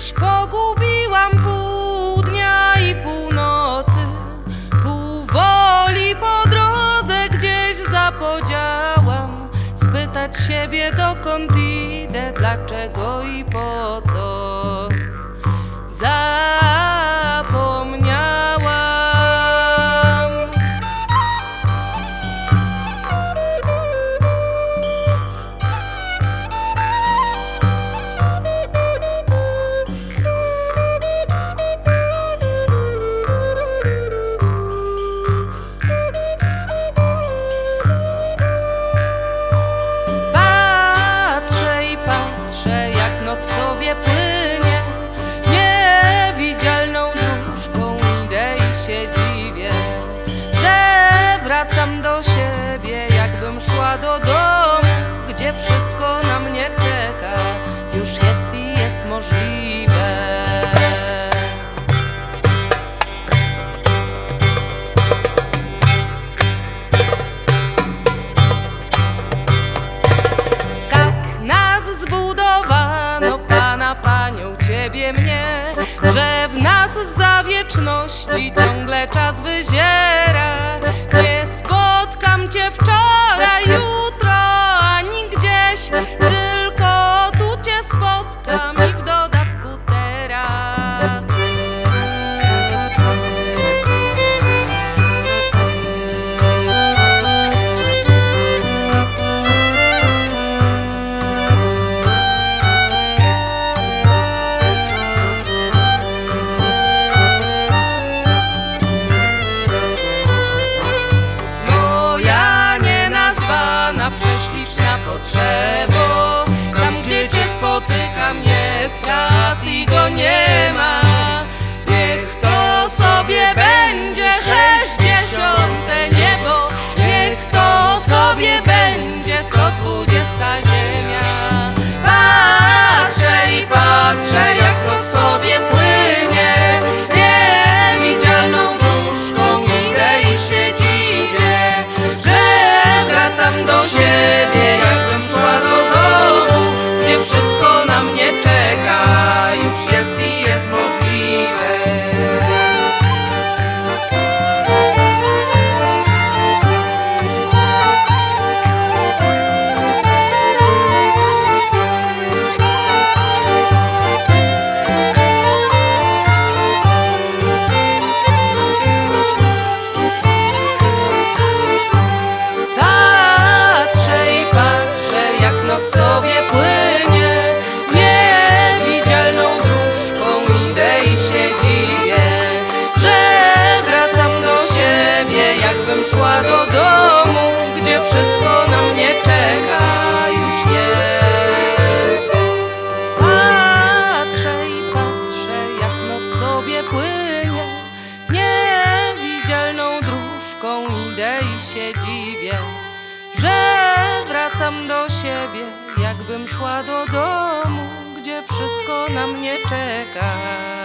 Gdzieś pogubiłam pół dnia i północy Pół woli po drodze gdzieś zapodziałam Spytać siebie dokąd idę, dlaczego i po co. Zapomniałam Ciebie, mnie, że w nas za wieczności ciągle czas wyziera. Czas Szła do domu, gdzie wszystko na mnie czeka Już jest. Patrzę i patrzę, jak noc sobie płynie. Niewidzialną dróżką idę i się dziwię Że wracam do siebie, jakbym szła do domu Gdzie wszystko na mnie czeka.